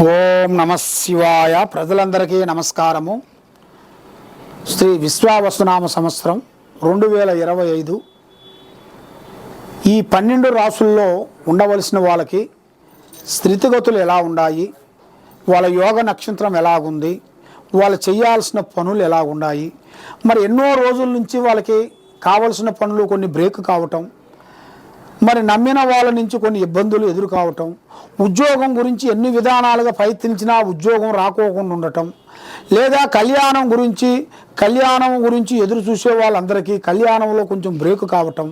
ఓం నమ శివాయ. ప్రజలందరికీ నమస్కారము. శ్రీ విశ్వావసునామ సంవత్సరం రెండు వేల ఇరవై ఐదు. ఈ పన్నెండు రాసుల్లో ఉండవలసిన వాళ్ళకి స్థితిగతులు ఎలా ఉన్నాయి వాళ్ళ యోగ నక్షత్రం ఎలాగుంది? వాళ్ళు చేయాల్సిన పనులు ఎలా ఉన్నాయి? మరి ఎన్నో రోజుల నుంచి వాళ్ళకి కావలసిన పనులు కొన్ని బ్రేక్ కావటం మరి నమ్మిన వాళ్ళ నుంచి కొన్ని ఇబ్బందులు ఎదురు కావటం ఉద్యోగం గురించి ఎన్ని విధానాలుగా ప్రయత్నించినా ఉద్యోగం రాకోకుండా ఉండటం లేదా కళ్యాణం గురించి కళ్యాణం గురించి ఎదురు చూసే వాళ్ళందరికీ కళ్యాణంలో కొంచెం బ్రేక్ కావటం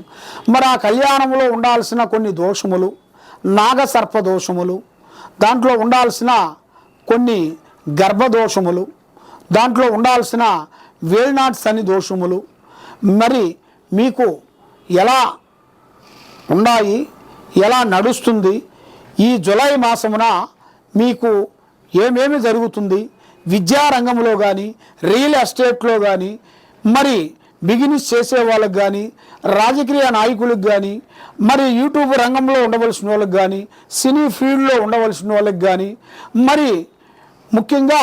మరి ఆ కళ్యాణంలో ఉండాల్సిన కొన్ని దోషములు నాగసర్ప దోషములు దాంట్లో ఉండాల్సిన కొన్ని గర్భదోషములు దాంట్లో ఉండాల్సిన వేల్నాట్ అని దోషములు మరి మీకు ఎలా ఉన్నాయి ఎలా నడుస్తుంది? ఈ జులై మాసమున మీకు ఏమేమి జరుగుతుంది? విద్యారంగంలో కానీ రియల్ ఎస్టేట్లో కానీ మరి బిజినెస్ చేసే వాళ్ళకి కానీ రాజకీయ నాయకులకు కానీ మరి యూట్యూబ్ రంగంలో ఉండవలసిన వాళ్ళకి కానీ సినీ ఫీల్డ్లో ఉండవలసిన వాళ్ళకి కానీ మరి ముఖ్యంగా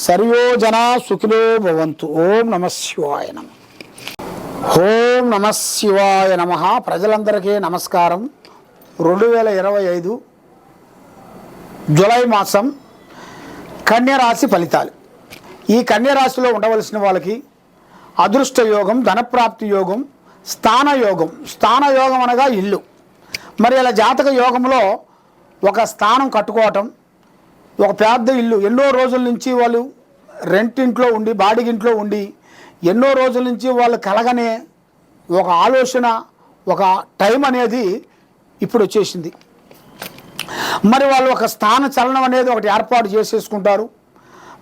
సర్వో జనా సుఖిలో భవంతు. ఓం నమ శివాయ నమ. ఓం నమ శివాయ నమ. ప్రజలందరికీ నమస్కారం. రెండు వేల ఇరవై ఐదు జులై మాసం కన్యరాశి ఫలితాలు. ఈ కన్యరాశిలో ఉండవలసిన వాళ్ళకి అదృష్ట యోగం ధనప్రాప్తి యోగం స్థాన యోగం. స్థాన యోగం అనగా ఇల్లు. మరి ఇలా జాతక యోగంలో ఒక స్థానం కట్టుకోవటం ఒక పెద్ద ఇల్లు. ఎన్నో రోజుల నుంచి వాళ్ళు రెంట్ ఇంట్లో ఉండి బాడిగింట్లో ఉండి ఎన్నో రోజుల నుంచి వాళ్ళు కలగనే ఒక ఆలోచన ఒక టైం అనేది ఇప్పుడు వచ్చేసింది. మరి వాళ్ళు ఒక స్థాన చలనం అనేది ఒకటి ఏర్పాటు చేసేసుకుంటారు.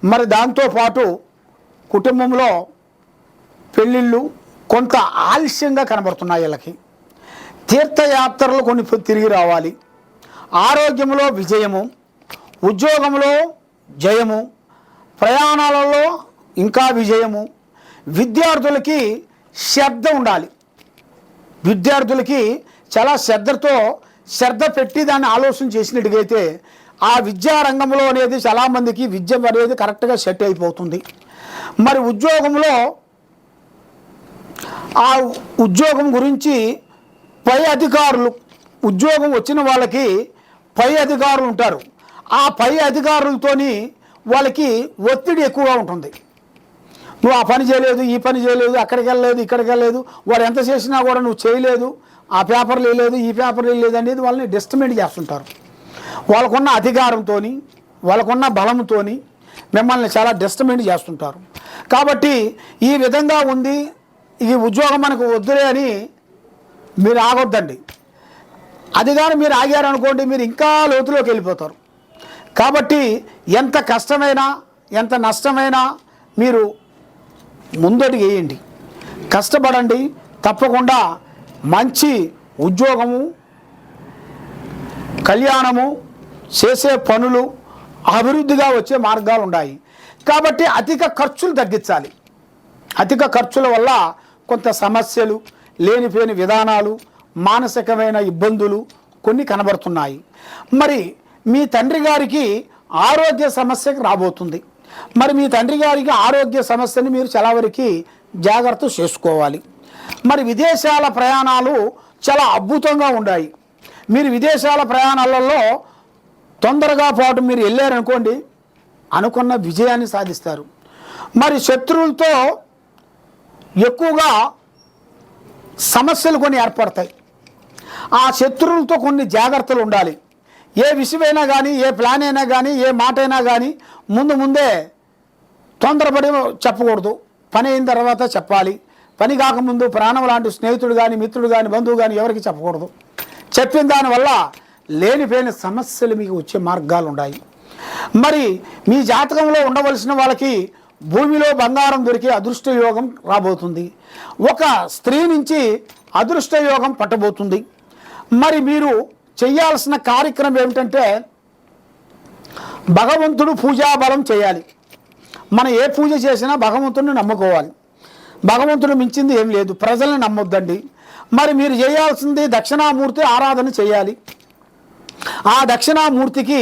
మరి దాంతోపాటు కుటుంబంలో పెళ్ళిళ్ళు కొంత ఆలస్యంగా కనబడుతున్నాయి వీళ్ళకి. తీర్థయాత్రలు కొన్ని తిరిగి రావాలి. ఆరోగ్యంలో విజయము ఉద్యోగంలో జయము ప్రయాణాలలో ఇంకా విజయము. విద్యార్థులకి శ్రద్ధ ఉండాలి. విద్యార్థులకి చాలా శ్రద్ధతో శ్రద్ధ పెట్టి దాన్ని ఆలోచన చేసినట్టుగైతే ఆ విద్యారంగంలో అనేది చాలామందికి విద్య అనేది కరెక్ట్గా సెట్ అయిపోతుంది. మరి ఉద్యోగంలో ఆ ఉద్యోగం గురించి పై అధికారులు ఉద్యోగం వచ్చిన వాళ్ళకి పై అధికారులు ఉంటారు. ఆ పై అధికారులతోని వాళ్ళకి ఒత్తిడి ఎక్కువగా ఉంటుంది. నువ్వు ఆ పని చేయలేదు ఈ పని చేయలేదు అక్కడికి వెళ్ళలేదు ఇక్కడికి వెళ్ళలేదు వాడు ఎంత చేసినా కూడా నువ్వు చేయలేదు ఆ పేపర్లు లేదు ఈ పేపర్లు లేదు అనేది వాళ్ళని డిస్టమెంట్ చేస్తుంటారు. వాళ్ళకున్న అధికారంతో వాళ్ళకున్న బలంతో మిమ్మల్ని చాలా డిస్టమెంట్ చేస్తుంటారు. కాబట్టి ఈ విధంగా ఉంది ఈ ఉద్యోగం మనకు వద్దులే అని మీరు ఆగొద్దండి. అధికారం మీరు ఆగారనుకోండి మీరు ఇంకా లోతులోకి వెళ్ళిపోతారు. కాబట్టి ఎంత కష్టమైనా ఎంత నష్టమైనా మీరు ముందడుగు వేయండి కష్టపడండి తప్పకుండా మంచి ఉద్యోగము కళ్యాణము చేసే పనులు అభివృద్ధిగా వచ్చే మార్గాలు ఉన్నాయి. కాబట్టి అధిక ఖర్చులు తగ్గించాలి. అధిక ఖర్చుల వల్ల కొంత సమస్యలు లేనిపోయిన విధానాలు మానసికమైన ఇబ్బందులు కొన్ని కనబడుతున్నాయి. మరి మీ తండ్రి గారికి ఆరోగ్య సమస్యకు రాబోతుంది. మరి మీ తండ్రి గారికి ఆరోగ్య సమస్యని మీరు చాలా వరకు జాగ్రత్త చేసుకోవాలి. మరి విదేశాల ప్రయాణాలు చాలా అద్భుతంగా ఉన్నాయి మీరు విదేశాల ప్రయాణాలలో తొందరగా పాటు మీరు వెళ్ళారనుకోండి అనుకున్న విజయాన్ని సాధిస్తారు. మరి శత్రువులతో ఎక్కువగా సమస్యలు కొన్ని ఏర్పడతాయి. ఆ శత్రువులతో కొన్ని జాగ్రత్తలు ఉండాలి. ఏ విషయమైనా కానీ ఏ ప్లాన్ అయినా కానీ ఏ మాట అయినా కానీ ముందు ముందే తొందరపడి చెప్పకూడదు. పని అయిన తర్వాత చెప్పాలి. పని కాకముందు ప్రాణం లాంటి స్నేహితుడు కానీ మిత్రుడు కానీ బంధువు కానీ ఎవరికి చెప్పకూడదు. చెప్పిన దానివల్ల లేనిపోయిన సమస్యలు మీకు వచ్చే మార్గాలు ఉన్నాయి మరి మీ జాతకంలో ఉండవలసిన వాళ్ళకి భూమిలో బంగారం దొరికే అదృష్ట యోగం రాబోతుంది. ఒక స్త్రీ నుంచి అదృష్ట యోగం పట్టబోతుంది. మరి మీరు చేయాల్సిన కార్యక్రమం ఏమిటంటే భగవంతుడు పూజాబలం చేయాలి. మనం ఏ పూజ చేసినా భగవంతుడిని నమ్ముకోవాలి. భగవంతుడు మించింది ఏం లేదు. ప్రజల్ని నమ్మొద్దండి. మరి మీరు చేయాల్సింది దక్షిణామూర్తి ఆరాధన చేయాలి. ఆ దక్షిణామూర్తికి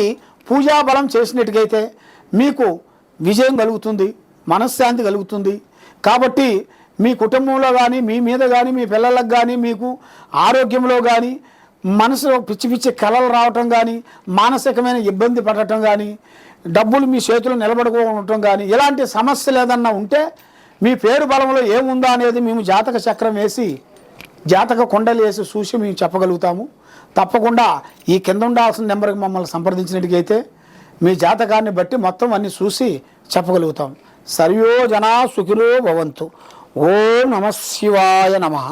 పూజాబలం చేసినట్టుకైతే మీకు విజయం కలుగుతుంది మనశ్శాంతి కలుగుతుంది. కాబట్టి మీ కుటుంబంలో కానీ మీ మీద కానీ మీ పిల్లలకు కానీ మీకు ఆరోగ్యంలో కానీ మనసులో పిచ్చి పిచ్చి కలలు రావటం కానీ మానసికమైన ఇబ్బంది పడటం కానీ డబ్బులు మీ చేతులు నిలబడుకోవటం కానీ ఇలాంటి సమస్యలు ఏదన్నా ఉంటే మీ పేరు బలంలో ఏముందా అనేది మేము జాతక చక్రం వేసి జాతక కొండలు వేసి చూసి మేము చెప్పగలుగుతాము. తప్పకుండా ఈ కింద ఉండాల్సిన నెంబర్కి మమ్మల్ని సంప్రదించినట్టుగైతే మీ జాతకాన్ని బట్టి మొత్తం అన్ని చూసి చెప్పగలుగుతాం. సర్వో జనా సుఖిలో భవంతు. ఓం నమ శివాయ నమః.